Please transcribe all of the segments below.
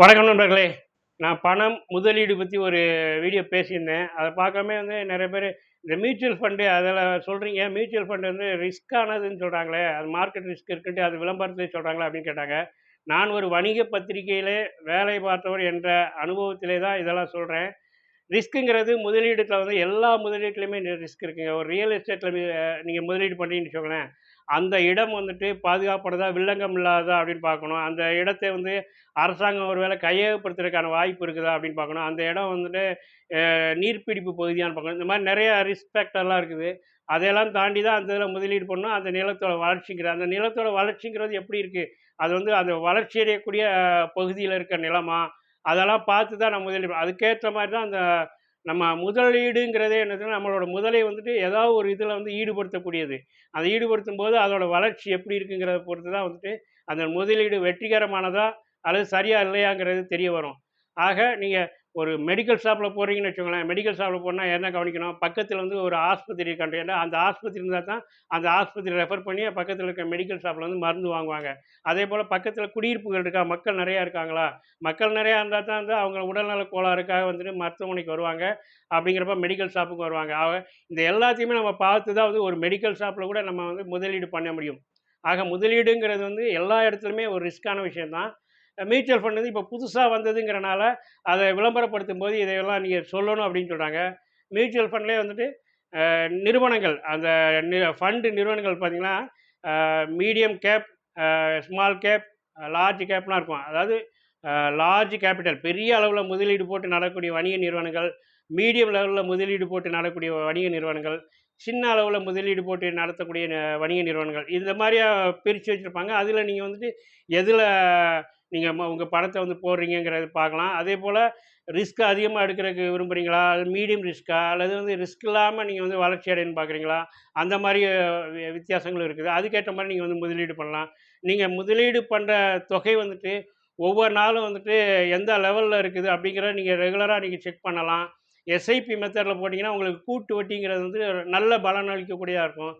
வணக்கம் நண்பர்களே. நான் பணம் முதலீடு பற்றி ஒரு வீடியோ பேசியிருந்தேன். அதை பார்க்காம வந்து நிறைய பேர் இந்த மியூச்சுவல் ஃபண்டு அதில் சொல்கிறீங்க மியூச்சுவல் ஃபண்டு வந்து ரிஸ்க்கானதுன்னு சொல்கிறாங்களே அது மார்க்கெட் ரிஸ்க் இருக்குன்ட்டு அது விளம்பரத்துலேயே சொல்கிறாங்களே அப்படின்னு கேட்டாங்க. நான் ஒரு வணிக பத்திரிகையிலே வேலை பார்த்தவர் என்ற அனுபவத்திலே தான் இதெல்லாம் சொல்கிறேன் ரிஸ்க்குங்கிறது முதலீடுல வந்து எல்லா முதலீட்டுலையுமே ரிஸ்க் இருக்குங்க. ஒரு ரியல் எஸ்டேட்டில் நீங்கள் முதலீடு பண்ணுறீங்கன்னு வச்சுக்கோங்களேன் அந்த இடம் வந்துட்டு பாதுகாப்படுதா வில்லங்கம் இல்லாததா அப்படின்னு பார்க்கணும். அந்த இடத்தை வந்து அரசாங்கம் ஒரு வேளை கையகப்படுத்துறதுக்கான வாய்ப்பு இருக்குதா அப்படின்னு பார்க்கணும். அந்த இடம் வந்துட்டு நீர்ப்பிடிப்பு பகுதியான்னு பார்க்கணும். இந்த மாதிரி நிறைய ரிஸ்க் ஃபேக்டர்லாம் இருக்குது. அதையெல்லாம் தாண்டி தான் அந்த இதில் முதலீடு பண்ணணும். அந்த நிலத்தோட வளர்ச்சிங்கிற அந்த நிலத்தோட வளர்ச்சிங்கிறது எப்படி இருக்குது அது வந்து அந்த வளர்ச்சி அடையக்கூடிய பகுதியில் இருக்க நிலமா? அதெல்லாம் பார்த்து தான் நம்ம முதலீடு அதுக்கேற்ற மாதிரி தான் அந்த நம்ம முதலீடுங்கிறதே என்னதுன்னா நம்மளோட முதலை வந்துட்டு ஏதாவது ஒரு இதில் வந்து ஈடுபடுத்தக்கூடியது. அதை ஈடுபடுத்தும் போது அதோட வளர்ச்சி எப்படி இருக்குங்கிறத பொறுத்து தான் வந்துட்டு அந்த முதலீடு வெற்றிகரமானதா அல்லது சரியா இல்லையாங்கிறது தெரிய வரும். ஆக நீங்கள் ஒரு மெடிக்கல் ஷாப்பில் போகிறீங்கன்னு வச்சுக்கோங்களேன் மெடிக்கல் ஷாப்பில் போனால் என்ன கவனிக்கணும்? பக்கத்தில் வந்து ஒரு ஆஸ்பத்திரி இருக்காண்டு அந்த ஆஸ்பத்திரி இருந்தால் தான் அந்த ஆஸ்பத்திரி ரெஃபர் பண்ணி பக்கத்தில் இருக்க மெடிக்கல் ஷாப்பில் வந்து மருந்து வாங்குவாங்க. அதே போல் பக்கத்தில் குடியிருப்புகள் இருக்கா? மக்கள் நிறையா இருக்காங்களா? மக்கள் நிறையா இருந்தால் தான் வந்து அவங்க உடல்நல கோளாறுக்காக வந்துட்டு மருத்துவமனைக்கு வருவாங்க. அப்படிங்கிறப்ப மெடிக்கல் ஷாப்புக்கு வருவாங்க. ஆக இந்த எல்லாத்தையுமே நம்ம பார்த்து தான் வந்து ஒரு மெடிக்கல் ஷாப்பில் கூட நம்ம வந்து முதலீடு பண்ண முடியும். ஆக முதலீடுங்கிறது வந்து எல்லா இடத்துலையுமே ஒரு ரிஸ்க்கான விஷயந்தான் மியூச்சுவல் ஃபண்ட் வந்து இப்போ புதுசாக வந்ததுங்கிறனால அதை விளம்பரப்படுத்தும் போது இதையெல்லாம் நீங்கள் சொல்லணும் அப்படின்னு சொல்கிறாங்க மியூச்சுவல் ஃபண்ட்லேயே வந்துட்டு நிறுவனங்கள் அந்த ஃபண்டு நிறுவனங்கள் பார்த்தீங்கன்னா medium cap small cap large கேப்லாம் இருக்கும். அதாவது லார்ஜ் கேபிட்டல் பெரிய அளவில் முதலீடு போட்டு நடக்கூடிய வணிக நிறுவனங்கள் மீடியம் லெவலில் முதலீடு போட்டு நடக்கூடிய வணிக நிறுவனங்கள் சின்ன அளவில் முதலீடு போட்டு நடத்தக்கூடிய வணிக நிறுவனங்கள் இந்த மாதிரியாக பிரித்து வச்சுருப்பாங்க. அதில் நீங்கள் வந்துட்டு எதில் நீங்கள் உங்கள் பணத்தை வந்து போடுறீங்கிறது பார்க்கலாம். அதே போல் ரிஸ்க் அதிகமாக எடுக்கிறதுக்கு விரும்புகிறீங்களா அது மீடியம் ரிஸ்க்கா அல்லது வந்து ரிஸ்க் இல்லாமல் நீங்கள் வந்து வளர்ச்சி அடையணும்னு பார்க்குறீங்களா? அந்த மாதிரி வி- வித்தியாசங்களும் இருக்குது. அதுக்கேற்ற மாதிரி நீங்கள் வந்து முதலீடு பண்ணலாம். நீங்கள் முதலீடு பண்ணுற தொகை வந்துட்டு ஒவ்வொரு நாளும் வந்துட்டு எந்த லெவலில் இருக்குது அப்படிங்கிறத நீங்கள் ரெகுலராக நீங்கள் செக் பண்ணலாம். எஸ்ஐபி மெத்தடில் போட்டிங்கன்னா உங்களுக்கு கூட்டு வட்டிங்கிறது வந்து ஒரு நல்ல பலன் அளிக்கக்கூடியதாக இருக்கும்.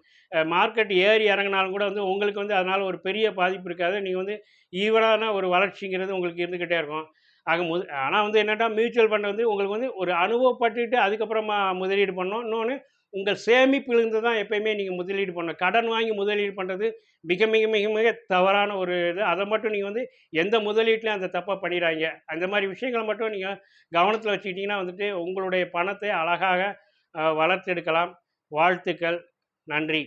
மார்க்கெட் ஏறி இறங்கினாலும் கூட வந்து உங்களுக்கு வந்து அதனால் ஒரு பெரிய பாதிப்பு இருக்காது. நீங்கள் வந்து ஈவனான ஒரு வளர்ச்சிங்கிறது உங்களுக்கு இருந்துக்கிட்டே இருக்கும். ஆக முது ஆனால் வந்து என்னட்டா மியூச்சுவல் ஃபண்ட் வந்து உங்களுக்கு வந்து ஒரு அனுபவப்பட்டுட்டு அதுக்கப்புறமா முதலீடு பண்ணோம் இன்னொன்று உங்கள் சேமிப்பிலிருந்து தான் எப்பயுமே நீங்கள் முதலீடு பண்ணணும். கடன் வாங்கி முதலீடு பண்ணுறது மிக மிக மிக மிக தவறான ஒரு இது. அதை மட்டும் நீங்கள் வந்து எந்த முதலீட்டிலையும் அந்த தப்பாக பண்ணிடுறாங்க அந்த மாதிரி விஷயங்களை மட்டும் நீங்கள் கவனத்தில் வச்சுக்கிட்டிங்கன்னா வந்துட்டு உங்களுடைய பணத்தை அழகாக வளர்த்தெடுக்கலாம். வாழ்த்துக்கள். நன்றி.